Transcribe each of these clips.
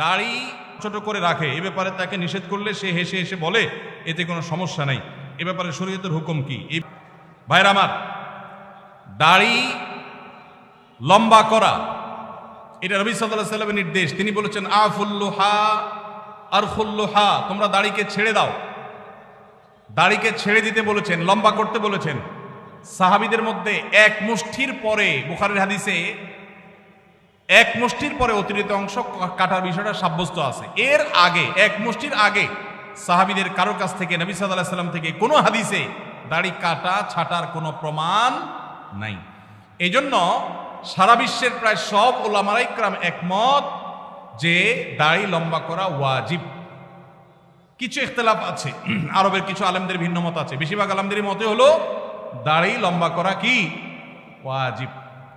দাড়ি ছোট করে রাখে, এ ব্যাপারে তাকে নিষেধ করলে সে হেসে হেসে বলে, এতে কোনো সমস্যা নেই। এ ব্যাপারে শরীয়তের হুকুম কি? ভাইরা আমার, দাড়ি লম্বা করা, এটা রবি সাল্লাহ সাল্লামের নির্দেশ। তিনি বলেছেন, আফুল্লোহা আর ফুল্লোহা তোমরা দাড়িকে ছেড়ে দাও। দাড়িকে ছেড়ে দিতে বলেছেন, লম্বা করতে বলেছেন। সাহাবিদের মধ্যে এক মুষ্ঠির পরে বুখারের হাদিসে এক মুষ্টির পরে অতিরিক্ত অংশ কাটার বিষয়টা সাব্যস্ত আছে। এর আগে, এক মুষ্টির আগে সাহাবিদের কারও কাছ থেকে, নবী সাল্লাহ সাল্লাম থেকে কোনো হাদিসে দাড়ি কাটা, ছাটার কোনো প্রমাণ নাই। এই জন্য সারা বিশ্বের প্রায় সব ওলামারাইক্রাম একমত যে দাড়ি লম্বা করা ওয়াজিব। কিছু ইখতলাফ আছে, আরবের কিছু আলেমদের ভিন্ন মত আছে। বেশিরভাগ আলেমদের মতে হলো, দাড়ি লম্বা করা কি? ওয়াজিব।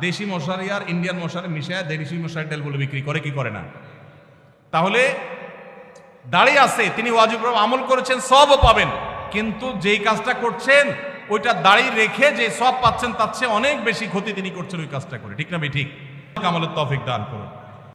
দেশি মশারি আর ইন্ডিয়ান মশারি মিশায় দেশি মশারি তেলগুলো বিক্রি করে, কি করে না? তাহলে দাঁড়িয়ে আছে, তিনি ওয়াজিব আমল করেছেন, সবও পাবেন। কিন্তু যেই কাজটা করছেন, ওইটা দাঁড়িয়ে রেখে যে সব পাচ্ছেন, তার চেয়ে অনেক বেশি ক্ষতি তিনি করছেন ওই কাজটা করে। ঠিক না ভাই? ঠিক। আমলের তফিক দান করুন।